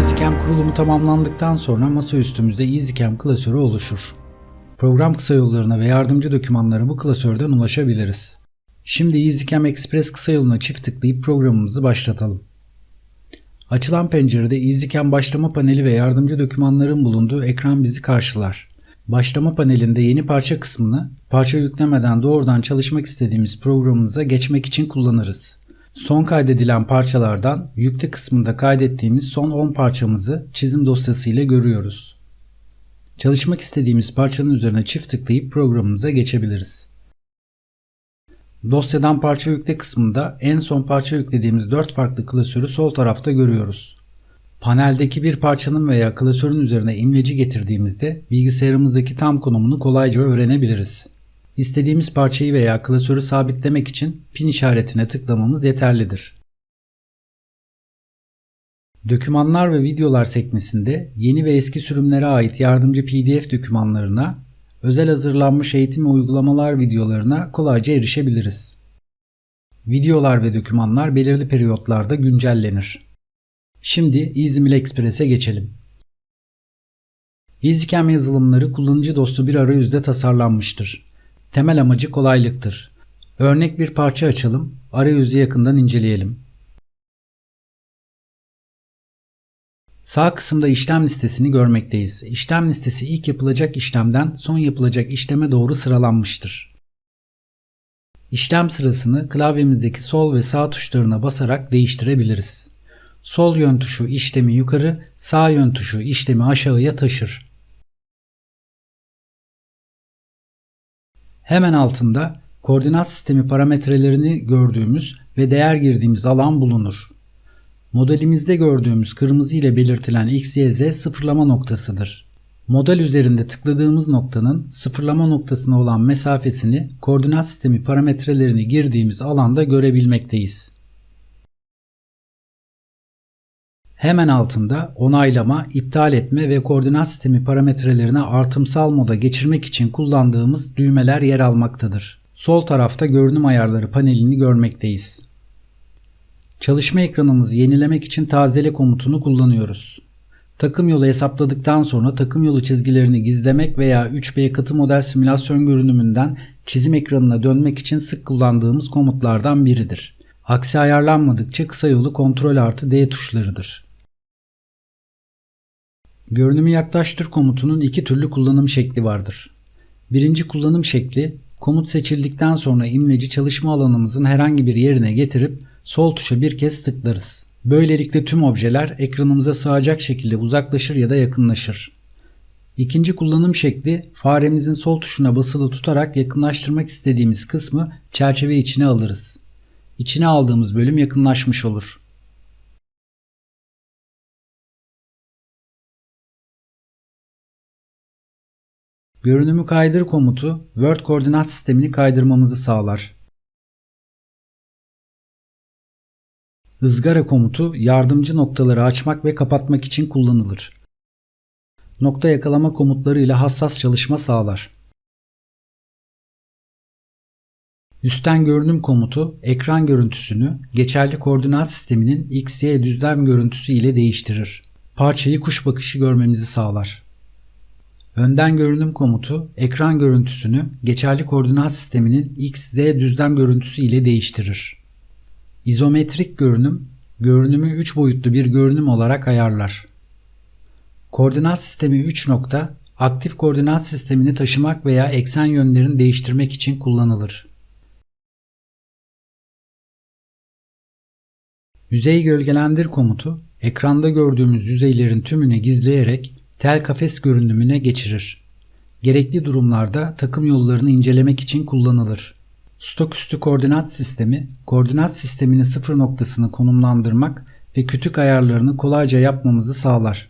EasyCam kurulumu tamamlandıktan sonra masaüstümüzde EasyCam klasörü oluşur. Program kısa yollarına ve yardımcı dokümanlara bu klasörden ulaşabiliriz. Şimdi EasyCam Express kısa yoluna çift tıklayıp programımızı başlatalım. Açılan pencerede EasyCam başlama paneli ve yardımcı dokümanların bulunduğu ekran bizi karşılar. Başlama panelinde yeni parça kısmını parça yüklemeden doğrudan çalışmak istediğimiz programımıza geçmek için kullanırız. Son kaydedilen parçalardan yükle kısmında kaydettiğimiz son 10 parçamızı çizim dosyası ile görüyoruz. Çalışmak istediğimiz parçanın üzerine çift tıklayıp programımıza geçebiliriz. Dosyadan parça yükle kısmında en son parça yüklediğimiz 4 farklı klasörü sol tarafta görüyoruz. Paneldeki bir parçanın veya klasörün üzerine imleci getirdiğimizde bilgisayarımızdaki tam konumunu kolayca öğrenebiliriz. İstediğimiz parçayı veya klasörü sabitlemek için pin işaretine tıklamamız yeterlidir. Dokümanlar ve videolar sekmesinde yeni ve eski sürümlere ait yardımcı PDF dokümanlarına, özel hazırlanmış eğitim ve uygulamalar videolarına kolayca erişebiliriz. Videolar ve dokümanlar belirli periyotlarda güncellenir. Şimdi EasyMail Express'e geçelim. EasyCam yazılımları kullanıcı dostu bir arayüzde tasarlanmıştır. Temel amacı kolaylıktır. Örnek bir parça açalım, arayüzü yakından inceleyelim. Sağ kısımda işlem listesini görmekteyiz. İşlem listesi ilk yapılacak işlemden son yapılacak işleme doğru sıralanmıştır. İşlem sırasını klavyemizdeki sol ve sağ tuşlarına basarak değiştirebiliriz. Sol yön tuşu işlemi yukarı, sağ yön tuşu işlemi aşağıya taşır. Hemen altında koordinat sistemi parametrelerini gördüğümüz ve değer girdiğimiz alan bulunur. Modelimizde gördüğümüz kırmızı ile belirtilen x, y, z sıfırlama noktasıdır. Model üzerinde tıkladığımız noktanın sıfırlama noktasına olan mesafesini koordinat sistemi parametrelerini girdiğimiz alanda görebilmekteyiz. Hemen altında onaylama, iptal etme ve koordinat sistemi parametrelerini artımsal moda geçirmek için kullandığımız düğmeler yer almaktadır. Sol tarafta görünüm ayarları panelini görmekteyiz. Çalışma ekranımızı yenilemek için tazele komutunu kullanıyoruz. Takım yolu hesapladıktan sonra takım yolu çizgilerini gizlemek veya 3B katı model simülasyon görünümünden çizim ekranına dönmek için sık kullandığımız komutlardan biridir. Aksi ayarlanmadıkça kısa yolu Ctrl artı D tuşlarıdır. Görünümü yaklaştır komutunun iki türlü kullanım şekli vardır. Birinci kullanım şekli, komut seçildikten sonra imleci çalışma alanımızın herhangi bir yerine getirip sol tuşa bir kez tıklarız. Böylelikle tüm objeler ekranımıza sığacak şekilde uzaklaşır ya da yakınlaşır. İkinci kullanım şekli faremizin sol tuşuna basılı tutarak yakınlaştırmak istediğimiz kısmı çerçeve içine alırız. İçine aldığımız bölüm yakınlaşmış olur. Görünümü kaydır komutu Word koordinat sistemini kaydırmamızı sağlar. Izgara komutu yardımcı noktaları açmak ve kapatmak için kullanılır. Nokta yakalama komutlarıyla hassas çalışma sağlar. Üstten görünüm komutu ekran görüntüsünü geçerli koordinat sisteminin x, y düzlem görüntüsü ile değiştirir. Parçayı kuş bakışı görmemizi sağlar. Önden görünüm komutu ekran görüntüsünü geçerli koordinat sisteminin x, z düzlem görüntüsü ile değiştirir. İzometrik görünüm, görünümü 3 boyutlu bir görünüm olarak ayarlar. Koordinat sistemi 3 nokta, aktif koordinat sistemini taşımak veya eksen yönlerini değiştirmek için kullanılır. Yüzey gölgelendir komutu, ekranda gördüğümüz yüzeylerin tümünü gizleyerek tel kafes görünümüne geçirir. Gerekli durumlarda takım yollarını incelemek için kullanılır. Stoküstü koordinat sistemi, koordinat sisteminin sıfır noktasını konumlandırmak ve kütük ayarlarını kolayca yapmamızı sağlar.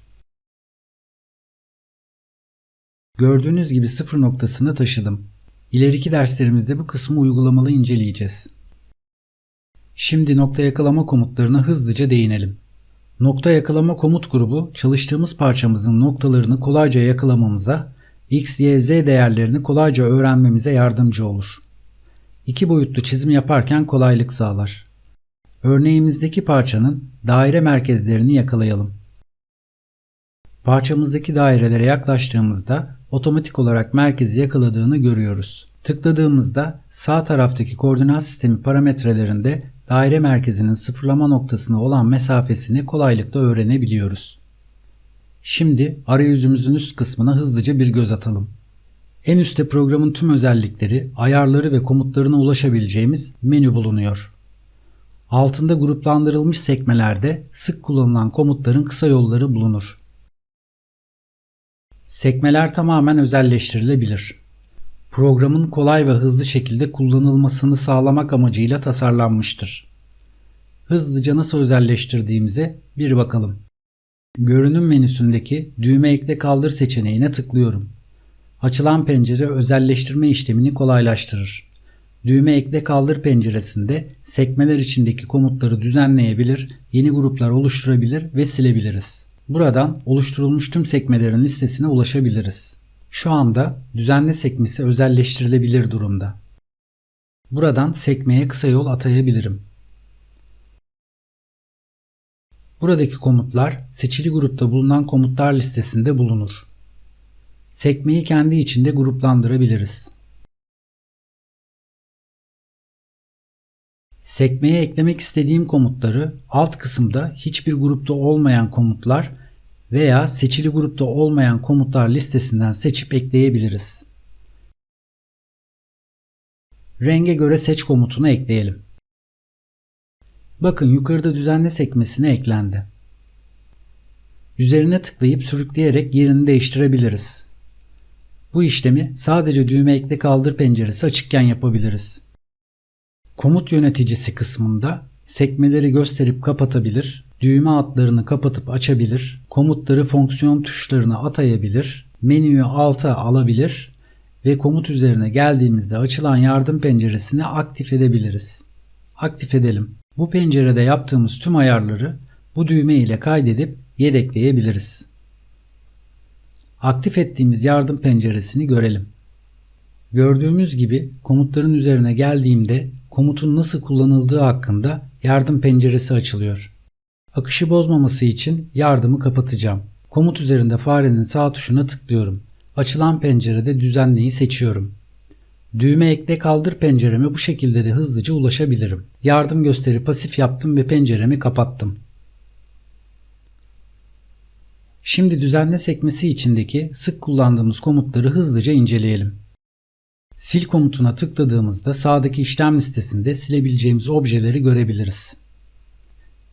Gördüğünüz gibi sıfır noktasını taşıdım. İleriki derslerimizde bu kısmı uygulamalı inceleyeceğiz. Şimdi nokta yakalama komutlarına hızlıca değinelim. Nokta yakalama komut grubu çalıştığımız parçamızın noktalarını kolayca yakalamamıza, x, y, z değerlerini kolayca öğrenmemize yardımcı olur. İki boyutlu çizim yaparken kolaylık sağlar. Örneğimizdeki parçanın daire merkezlerini yakalayalım. Parçamızdaki dairelere yaklaştığımızda otomatik olarak merkezi yakaladığını görüyoruz. Tıkladığımızda sağ taraftaki koordinat sistemi parametrelerinde daire merkezinin sıfırlama noktasına olan mesafesini kolaylıkla öğrenebiliyoruz. Şimdi arayüzümüzün üst kısmına hızlıca bir göz atalım. En üstte programın tüm özellikleri, ayarları ve komutlarına ulaşabileceğimiz menü bulunuyor. Altında gruplandırılmış sekmelerde sık kullanılan komutların kısa yolları bulunur. Sekmeler tamamen özelleştirilebilir. Programın kolay ve hızlı şekilde kullanılmasını sağlamak amacıyla tasarlanmıştır. Hızlıca nasıl özelleştirdiğimize bir bakalım. Görünüm menüsündeki düğme ekle kaldır seçeneğine tıklıyorum. Açılan pencere özelleştirme işlemini kolaylaştırır. Düğme ekle kaldır penceresinde sekmeler içindeki komutları düzenleyebilir, yeni gruplar oluşturabilir ve silebiliriz. Buradan oluşturulmuş tüm sekmelerin listesine ulaşabiliriz. Şu anda düzenle sekmesi özelleştirilebilir durumda. Buradan sekmeye kısa yol atayabilirim. Buradaki komutlar seçili grupta bulunan komutlar listesinde bulunur. Sekmeyi kendi içinde gruplandırabiliriz. Sekmeye eklemek istediğim komutları alt kısımda hiçbir grupta olmayan komutlar veya seçili grupta olmayan komutlar listesinden seçip ekleyebiliriz. Renge göre seç komutunu ekleyelim. Bakın yukarıda düzenle sekmesine eklendi. Üzerine tıklayıp sürükleyerek yerini değiştirebiliriz. Bu işlemi sadece düğme ekle kaldır penceresi açıkken yapabiliriz. Komut yöneticisi kısmında sekmeleri gösterip kapatabilir, düğme adlarını kapatıp açabilir, komutları fonksiyon tuşlarına atayabilir, menüyü alta alabilir ve komut üzerine geldiğimizde açılan yardım penceresini aktif edebiliriz. Aktif edelim. Bu pencerede yaptığımız tüm ayarları bu düğme ile kaydedip yedekleyebiliriz. Aktif ettiğimiz yardım penceresini görelim. Gördüğümüz gibi komutların üzerine geldiğimde komutun nasıl kullanıldığı hakkında yardım penceresi açılıyor. Akışı bozmaması için yardımı kapatacağım. Komut üzerinde farenin sağ tuşuna tıklıyorum. Açılan pencerede düzenleyi seçiyorum. Düğme ekle kaldır pencereme bu şekilde de hızlıca ulaşabilirim. Yardım gösteri pasif yaptım ve penceremi kapattım. Şimdi düzenle sekmesi içindeki sık kullandığımız komutları hızlıca inceleyelim. Sil komutuna tıkladığımızda sağdaki işlem listesinde silebileceğimiz objeleri görebiliriz.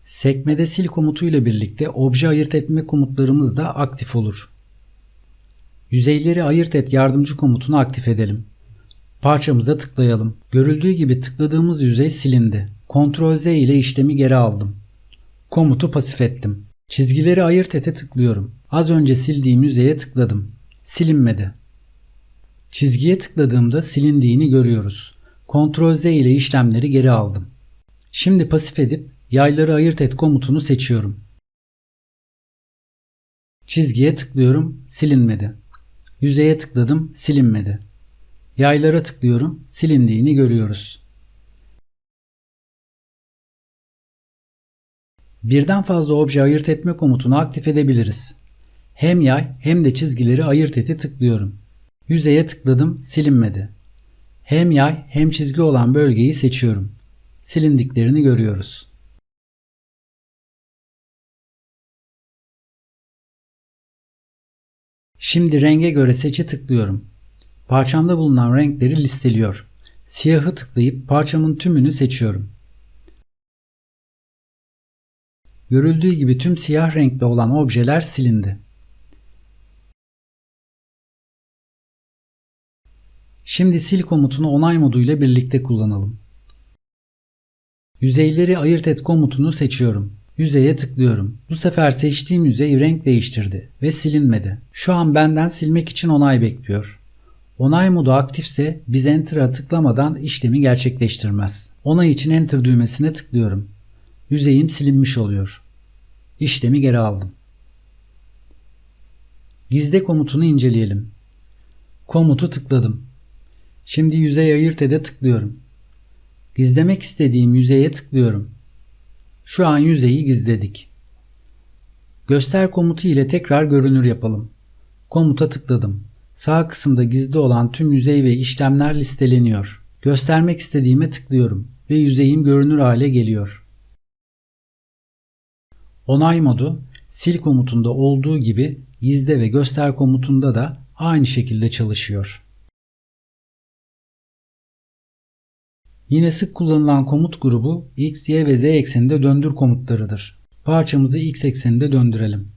Sekmede sil komutu ile birlikte obje ayırt etme komutlarımız da aktif olur. Yüzeyleri ayırt et yardımcı komutunu aktif edelim. Parçamıza tıklayalım. Görüldüğü gibi tıkladığımız yüzey silindi. Ctrl Z ile işlemi geri aldım. Komutu pasif ettim. Çizgileri ayırt ete tıklıyorum. Az önce sildiğim yüzeye tıkladım. Silinmedi. Çizgiye tıkladığımda silindiğini görüyoruz. Ctrl Z ile işlemleri geri aldım. Şimdi pasif edip yayları ayırt et komutunu seçiyorum. Çizgiye tıklıyorum, silinmedi. Yüzeye tıkladım, silinmedi. Yaylara tıklıyorum, silindiğini görüyoruz. Birden fazla obje ayırt etme komutunu aktif edebiliriz. Hem yay hem de çizgileri ayırt ete tıklıyorum. Yüzeye tıkladım, silinmedi. Hem yay hem çizgi olan bölgeyi seçiyorum. Silindiklerini görüyoruz. Şimdi renge göre seçe tıklıyorum. Parçamda bulunan renkleri listeliyor. Siyahı tıklayıp parçamın tümünü seçiyorum. Görüldüğü gibi tüm siyah renkte olan objeler silindi. Şimdi sil komutunu onay moduyla birlikte kullanalım. Yüzeyleri ayırt et komutunu seçiyorum. Yüzeye tıklıyorum. Bu sefer seçtiğim yüzey renk değiştirdi ve silinmedi. Şu an benden silmek için onay bekliyor. Onay modu aktifse biz Enter'a tıklamadan işlemi gerçekleştirmez. Onay için Enter düğmesine tıklıyorum. Yüzeyim silinmiş oluyor. İşlemi geri aldım. Gizle komutunu inceleyelim. Komutu tıkladım. Şimdi yüzey ayırt ede tıklıyorum. Gizlemek istediğim yüzeye tıklıyorum. Şu an yüzeyi gizledik. Göster komutu ile tekrar görünür yapalım. Komuta tıkladım. Sağ kısımda gizli olan tüm yüzey ve işlemler listeleniyor. Göstermek istediğime tıklıyorum ve yüzeyim görünür hale geliyor. Onay modu sil komutunda olduğu gibi gizle ve göster komutunda da aynı şekilde çalışıyor. Yine sık kullanılan komut grubu x, y ve z ekseninde döndür komutlarıdır. Parçamızı x ekseninde döndürelim.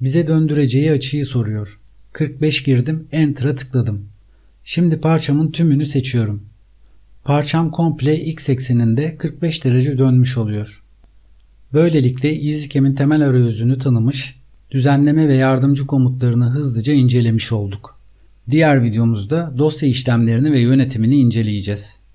Bize döndüreceği açıyı soruyor. 45 girdim, Enter'a tıkladım. Şimdi parçamın tümünü seçiyorum. Parçam komple x ekseninde 45 derece dönmüş oluyor. Böylelikle EasyCam'in temel arayüzünü tanımış, düzenleme ve yardımcı komutlarını hızlıca incelemiş olduk. Diğer videomuzda dosya işlemlerini ve yönetimini inceleyeceğiz.